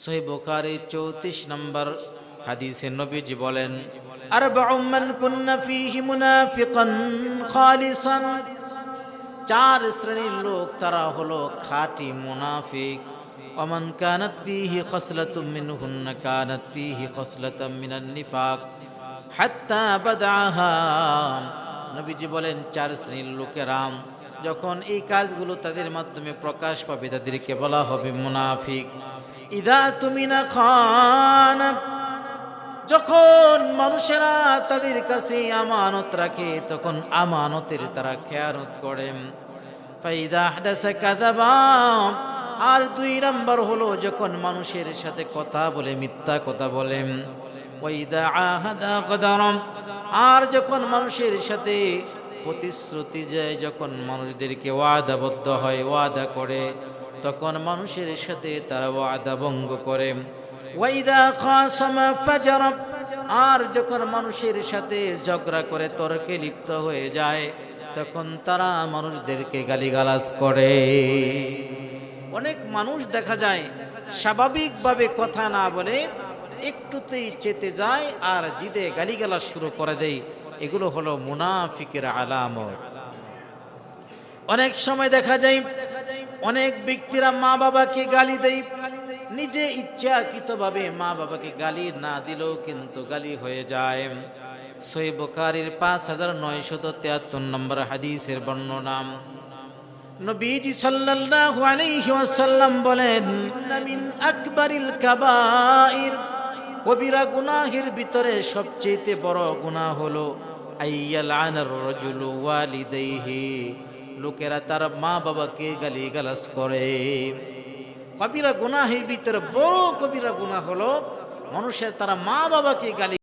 সহি বোখারি চৌত্রিশ নম্বর হাদিসে নবীজি বলেন মান খালিসান। চার শ্রেণির লোক তারা হলো খাঁটি মুনাফিক। ওমান কানাত ফীহি খসলাতুম মিনহুন্না কানাত ফীহি খসলাতুম মিনান নিফাক হাত্তা বাদাহা নবীজি বলেন, চার শ্রেণির লোকেরাম যখন এই কাজগুলো তাদের মাধ্যমে প্রকাশ পাবে, তাদেরকে বলা হবে মুনাফিক। ইদা তুমি না খান। যখন মানুষেরা তাদের কাছে আমানত রাখে, তখন আমানতের তারা খেয়ানত করে। আর দুই নাম্বার হলো যখন মানুষের সাথে কথা বলে, মিথ্যা কথা বলে। আর যখন মানুষের সাথে প্রতিশ্রুতি যায়, যখন মানুষদেরকে ওয়াদাবদ্ধ হয়, ওয়াদা করে তখন মানুষের সাথে তারা ওয়াদা ভঙ্গ করে। ওয়াইদা আর যখন মানুষের সাথে ঝগড়া করে তর্কে লিপ্ত হয়ে যায়, তখন তারা মানুষদেরকে গালিগালাজ করে। অনেক মানুষ দেখা যায়, স্বাভাবিকভাবে কথা না বলে একটুতেই চেতে যায় আর জিদে গালিগালাজ শুরু করে দেয়। এগুলো হলো মুনাফিকের আলামত। অনেক সময় দেখা যায় অনেক ব্যক্তিরা মা বাবাকে গালি দেয়। নিজে ইচ্ছাকৃতভাবে মা বাবাকে গালি না দিলেও কিন্তু গালি হয়ে যায়। সই বুখারির পাঁচ হাজার নয়শত তিয়াত্তর নম্বর হাদিসের বর্ণনা। নবীজি সাল্লাল্লাহু আলাইহি ওয়াসাল্লাম বলেন মিন আকবারিল কাবাইর। কবিরা গুনাহের ভিতরে সবচেয়ে বড় গুনাহ হলো আইয়াল আনার রাজুলু ওয়ালিদাইহি। লোকেরা তার মা বাবাকে গালি গালাস করে। কবিরা গুনাহের ভিতরে বড় কবিরা গুণা হলো, মানুষের তারা মা বাবাকে গালি